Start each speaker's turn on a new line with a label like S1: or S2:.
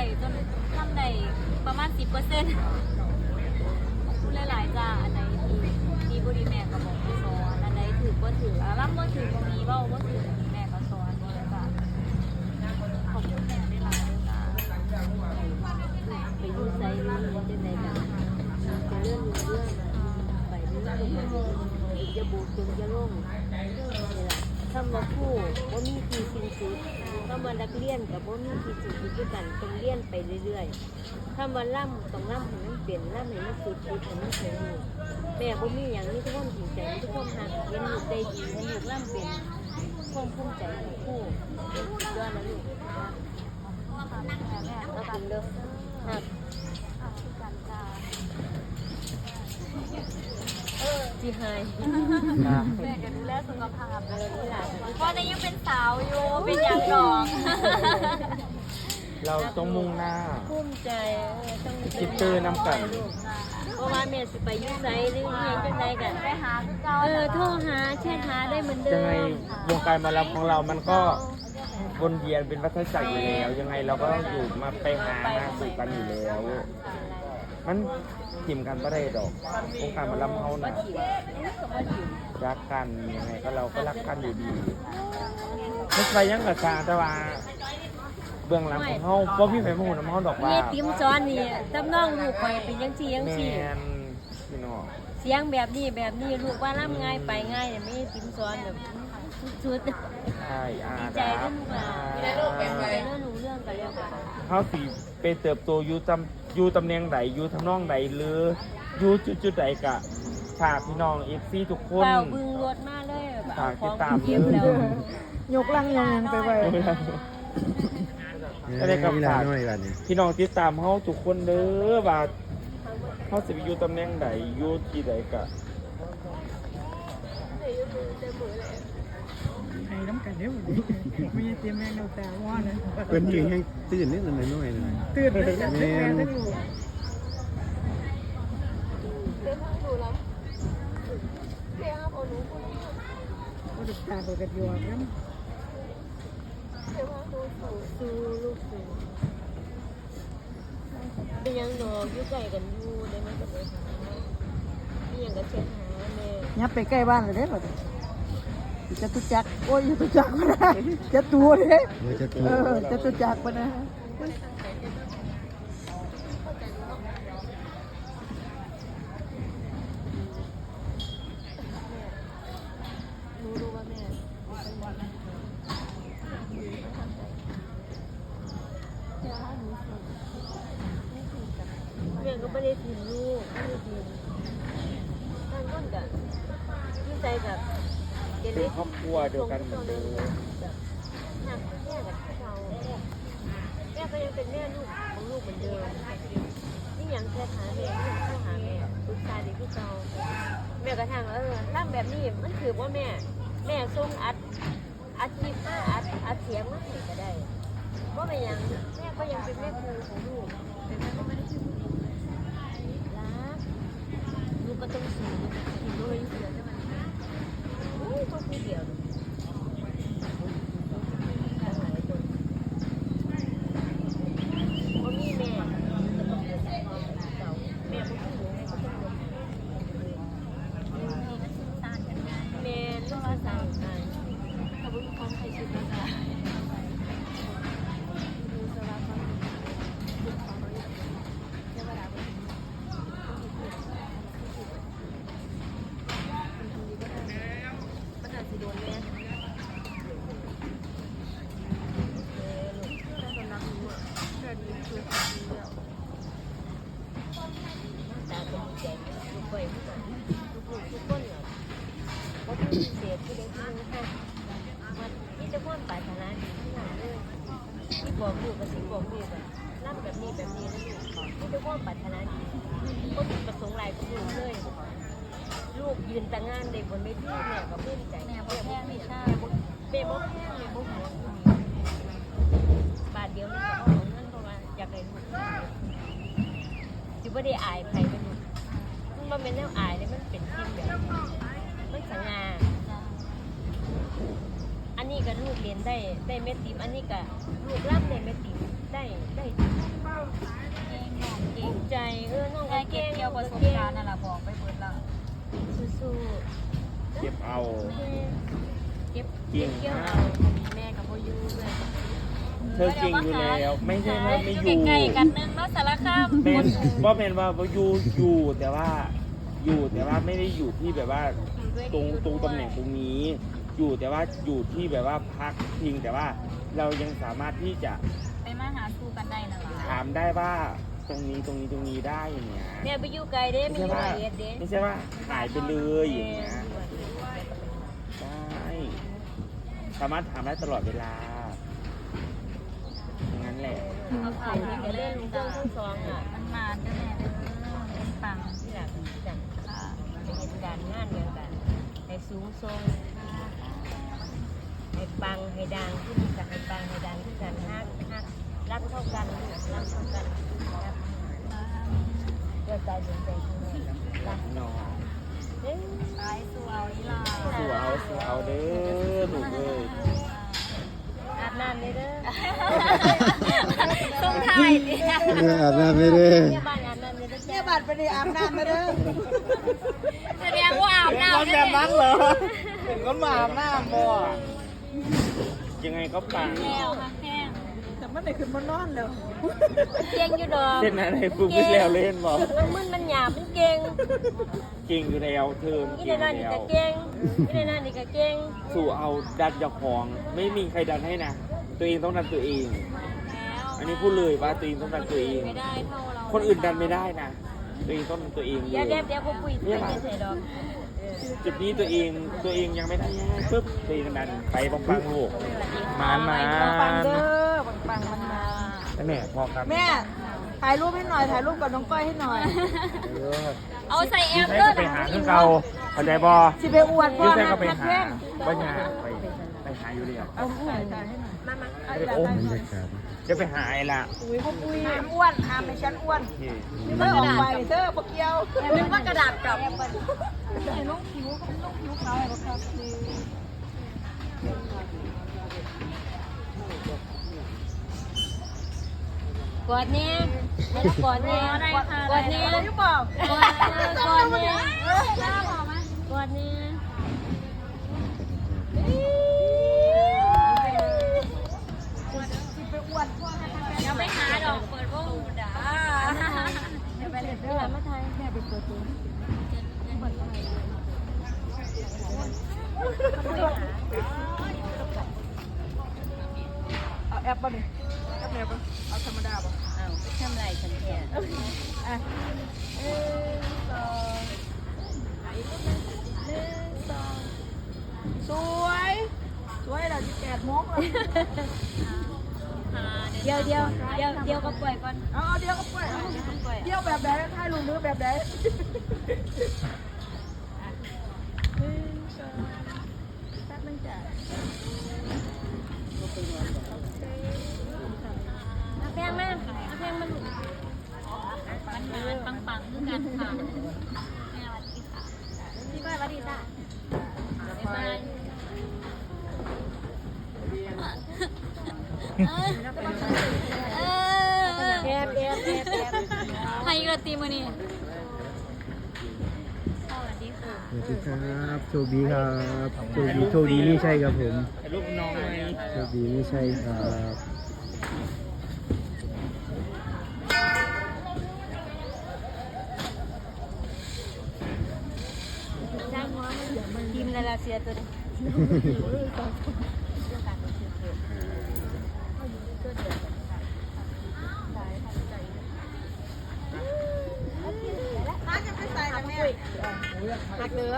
S1: ได้จนทำได้ประมาณสิบเปอร์เซ็นต์พูดหลายๆจ้าอันไหนที่ที่บรีแม่ก็บอกให้สอนอันไหนถือก็ถืออะรับก็ถือตรงนี้เบ้าก็ถือแม่ก็สอนนี่แหละจ้าขอบคุณแม่ได้หลายๆจ้า
S2: ไปอยู่ไสนี่จังไดกันจะเลื่อนเรื่องไปเรื่อนเรื่องจะบูดจงจะลงนี่ล่ะคำว่าคู่บ่มีที่สิ ว่านักเรียนกับบ่มีที่สุดคือกันต้องเรียนไปเรื่อยๆคำว่าล่ำต้องล่ำให้มันเปลี่ยนล่ำให้มันสุดสุดให้มันถึงนี่แม่บ่มีหยังมีแต่ความจริงใจมีแต่ความหักเห็นลูกได้ดีเห็นลูกล่ำเป็นความภูมิใจของคู่เป็นสุดยอดแล้วลูก
S1: แม่
S2: แล้วกินเด้อหัก
S1: กันจ้า
S2: จีไฮ
S1: แม่ก็ดูแลสุขภาพ
S2: เออนี่ล่ะ
S1: เพราะในยังเป็นสาวอยู่เป็นอย่างรอง
S3: เราต้องมุ่งหน้า
S2: ภูมิใจเออต้อง
S3: คิดตื้อนำกัน
S2: เพราะว่าแม่สิไปอยุ่ไสหรือเฮียงจังไดกัน
S1: ไปหาคือเก่า
S2: เออโทรหาแชทหาได้เหมือนเดิ
S3: ยัง
S2: ม
S3: ไงวงการหมารับของเรามันก็วนเวียนเป็นวัฏจักรอยู่แล้ว ยังไงเราก็อยู่มาไปหามาสู่กันอยู่แล้ว มัน ทิมกันไม่ได้ดอกวงการหมารับเขานะรักกันยังไงก็เราก็รักกันอยู่ดีไม่ไปยังกับชาแต่ว่าเบื้องหลังของเขาเพราะพี่ไปพูดน้ำเขาดอกว่า
S2: เมียติมซ้อนนี่ตำน้องลูกไปเป็นจังซี่จัง
S3: แม
S2: ซี่
S3: นพี่น้อง
S2: เสียงแบบนี้แบบนี้ลูกว่าล่ำง่ายไปง่ายเนี่ยไม่ติมซ้อนแบบสุด
S3: ใช่อา
S2: ๆดีใจ
S3: ดั
S2: ด้วย
S3: บ
S2: ลูกหลานใจเรื่องหนูเรื่องกันแล้วกัน
S3: เขาสีไปเติบโตอยู่ตำอยู่ตำแหน่งใดอยู่ทำนองใดหรืออยู่จุดจุดๆใดกะฝากพี่น้องเอฟซีทุกคน
S2: เปล่าบึงรถมาเลยแบบ
S3: ฝา
S2: เอา
S3: ก
S2: ข
S3: ติ
S2: อง
S3: ดตาม
S2: เก็บแล้ว
S4: ยกลังยังยังไปไว้
S3: ก็ได้กับ
S5: นี่ละ
S3: ฝาก
S5: น้อยกันนี่
S3: พี่น้องติดตามเขาทุกคนเด้อว่า เขาสิไปอยู่ตำแหน่งใดอยู่ที่ใดกะ
S4: ให้น้ำกันเดี๋ยววันนี้มีเตรียมแมงดาแต่ว่าเลย
S5: เพิ่นยืนแห้งตื่นนิดหน่อยน้อยๆนะ
S4: ตื่นเลยจากแม่ทั้งอยู่ก็จะตาตัวกันอยู่กัน
S2: สู้ลูกสู้ เป็นยังนอกอยู่ไกลกันอยู่ได้ไหมจะไปหานี่ยังก็เช็ดหาแม่
S4: ยับไปใกล้บ้านเลยเด้อจะตุจักโอ้ยตุจักก็ได้จะตัวเด้
S5: เดี๋ยวจะถู
S4: เออจะตุจักมานะ
S2: รู้รู้ว่าแม่แม่ก็ ไม่ได้ทิ้งลูกไม่ได้ทิ้งท่านก็แบบที่ใจแบบเก
S3: เป็นครอบครัวเดียวกันเหมือนเดิม
S2: แบบหักแม่กับเราแม่ก็ยังเป็นแม่ลูกของลูกเหมือนเดิมนี่ยังแค่หาแม่นี่ยังเข้าหาแม่ปรึกษาดีที่เก่าแม่กระทั่งเออร่างแบบนี้มันถือว่าแม่ แม่ส่งอัดอัดคลิปมาอัดอัดเสียงมาให้ก็ได้ว่าเป็นยังแม่ก็ยังเป็นแม่ครูของลูกแต่แม่ก็ไม่ได้ชื่อรัก ลูกก็ต้องสู้ลูกก็ต้องสู้เลยเสียได้ไหมโอ้ยตัวผู้เดียวทางหลายคนบ่มีแม่ก็ต้องเป็นพ่อของเก่าแม่บ่มีหนูแม่ก็ต้องเป็นแม่ต้องมาสร้างงาน
S1: ขอบคุณความใครชิดนะจ๊ะ
S2: มันอาจจะโดนแม่ตาเป็นใจ ลูกไปทุกคนลูกทุกคนเหรอว่าที่เสียที่เล็กที่นึงค่ะมันที่จะพ่นปลายฐานะดีที่หลังเลยที่บอกลูกกับสิ่งบอกลูกอะนั่งแบบนี้แบบนี้นะลูกที่จะพ่นปรารถนาดีก็ถูกประสงค์หลายของลูกเลยลูกยืนแต่งานในบนเวทีแม่ยก็ภูมิใจ
S1: แม่บ่แพงไม่ใช่
S2: แม่บ่แพงแม่บ่หวงบาทเดียวนี่ก็เอาเงินเพราะว่าอยากได้ลูกสิบไม่ได้อายใครเป็นลูกมัน บ่แม่นแนวอายเลยมันเป็นสิ่งแบบมันสง่าอันนี้ก็ลูกเรียนได้ได้เม็ดติมอันนี้ก็ลูกรับได้เม็ดติมได้ได้
S1: เก่ง
S2: ใจเออน้องก็
S1: เก็บ
S2: เก่ง
S1: เกี่ยวประสบการณ์นั่นแหละบอกไปเบิดละ
S2: สู้
S3: เก็บเอา
S2: เก็บ
S3: เก่ง
S2: เกี่ยวเอาแม่กับพ่อยูด้วย
S3: เธอเก่งอยู่แล้วไม่ใช่ว่าไม่อยู่
S1: ใกล้ๆกันนึงเนาะสารคาม
S3: แมนว่าแมนว่าอยู่อยู่แต่ว่า อยู่แต่ว่าไม่ได้อยู่ที่แบบว่าตรงตรงตำแหน่งตรงนี้ อยู่แต่ว่าอยู่ที่แบบว่าพักพิงแต่ว่าเรายังสามารถที่จะ
S1: ไปมาหาสู้กันได้นั่นล่ะ
S3: ถามได้ว่าตรงนี้ตรงนี้ตรงนี้ได้อย่างเงี้ย
S2: แม่ไปอยู่ไกลเด้
S3: ไม่
S2: ไม่
S3: ใช่
S2: อยู่
S3: ว่า
S2: ไกลเอ็ดเด้
S3: ไม่ใช่ว่าหายไปเลยอย่างเงี้ยได้สามารถถามได้ตลอดเวลาอย่างนั้นแหละ
S1: เอาผ่านทาง
S2: จะ
S1: เล่
S2: เล่
S1: น
S2: น
S1: จ้า
S2: เรื่องทั้งสองอะ
S1: มันมาเด้อแม่เด้อเป็นปัง
S2: ที่หลังจัง
S1: ค่ะ
S2: ไปเห็นการงานเดียวกันให้สูง ทรงให้ปังให้ดังที่นี่กับให้ปังให้ดังที่กันฮักฮักรักเท่ากันรักเท่ากันรักเกิดใจเป็นใจทั้งนั้นรัก
S3: น้อง
S2: เอ้ย
S1: ไปสู่เอาอีหลา
S3: สู้เอาสู้เอาเด้อลูกเอ้ย
S2: อาบน้ำเลยเด้อ
S1: ส่งถ่ายดิ
S5: เอออาบน้ำไม่ได้
S2: เนี่ยบ้านอา บน้ำเลยเด้อ
S4: เนี่ยบัตรไปดิอาบน้ำมาเด้อ
S1: แสดงว่าอาบน้ำ
S3: คนแบบนั้นเหรอถึงก็มาอาบน้ำบ่ยังไงก็ปัง
S1: แล้วค่ะแห้ง
S4: แต่มันได้ขึ้นมานอนแล้ว
S2: เก่งอยู่ดอก
S3: เส้นอะไรฟูมิแล้วเล่นบอก
S2: มันมึนมันหยาบมันเก่ง
S3: เก่งอยู่แล้วเธอ
S2: อี
S3: เก่
S2: เด
S3: ง
S2: น
S3: อ
S2: นั่น
S3: ยู่
S2: นี่
S3: แล้ว
S2: ก็เก่งอีเดนนั่นนี่ก็เก่ง
S3: สู่เอาดันเจ้าของ ไม่มีใครดันให้นะตัวเองต้องดันตัวเอง
S1: แล้ว
S3: อันนี้พูดเลยว่าตัวเองต้องดันตัวเอง
S1: ไม่ได้เท่าเรา
S3: คนอื่นดันไม่ได้นะ ตัวเองต้องดันตัวเองเล
S2: เดี๋ยวยเดี๋ยวเดี๋ยวพวกปุ้ยไปเใส่ดอก
S3: จุดนี้ตัวเองตัวเองยังไม่ได้ปุ๊บตัวเองดันไปปังปังๆลูกมานมา
S4: ปังเด้อปังปังมันมา
S3: แม่พอครับ
S4: แม่ถ่ายรูปให้หน่อยถ่ายรูปกับน้องก้อยให้หน่อย
S3: เออ
S1: เอาใส่แอ
S3: พี่
S1: ป
S3: ใช้
S1: เด้อ
S3: ก็ไปหาขึ้นเก่าเข้าใจบ่
S4: สิไปอวดพ่อ
S3: พี่ใช้
S4: นะ
S3: ก็ไป
S4: พัก
S3: หา
S4: แข้ง
S3: บ่ยากไปไปหาอยู่เดียว
S4: เอาถ่ายถ่ายให้หน่อย
S2: มามา
S4: เอาอีกแล้ว
S3: โอ้
S4: ถ่าย
S5: บร
S4: ห
S5: ร
S4: น่อย
S5: ยากาศ
S3: จะไปหาไอ้ละ
S4: อุ้ยพวกปุ้ยห้ามอ้วนห้ามให้ฉันอ้วน
S3: โอเค
S4: เธอออกไปเธอพวกเกียว
S1: นึกว่ากระดาษกลับ
S4: ลูกผิวลูกผิวขาวแบบครับ
S2: กอดเนี่ยให้กอดเนี่ย
S1: ได้ค่ะ
S2: กอดเนี่ย
S4: อะไรหรือเปล่าก
S2: อดกอดเนี่ยกอดเนี่ย
S4: สิไปอวดพ่อนะ
S1: ยังไม่หาดอกเปิดวงหูดา
S2: เดี๋ยวไปเลยเด้อมาไทยแม่ไปเปิดตัว
S4: เอาแอปป่ะนี่แอปไหนป่ะเอาธรรมดาป่ะ
S2: อ้าวทำไรฉันแค่
S4: อะหนึ่งสองหนึ่งสองสวยสวยเราจะแปดโมงแล้ว
S2: เดี๋ยวเดี๋ยวเดี๋ยวเดี๋ยวก็ปล่อยก่อน
S4: เอาเอาเดี๋ยวก็ปล่อยเอาเดี๋ยวแบบไหนถ่ายรูปมือแบบไหนหนึ่งสองแป๊บนึงจ้ะ
S1: ไทยกระตีมือนี่สวัสดีค่ะ
S5: สวัสดีครับโชคดีครับโชคดีโชคดีไม่ใช่ครับผม
S3: ถ่ายรูปน้องไหม
S5: โชคดีไม่ใช่ครับ
S2: จ้างหัวมันทีมนาราเซียตัวนี้ หักเนื้อ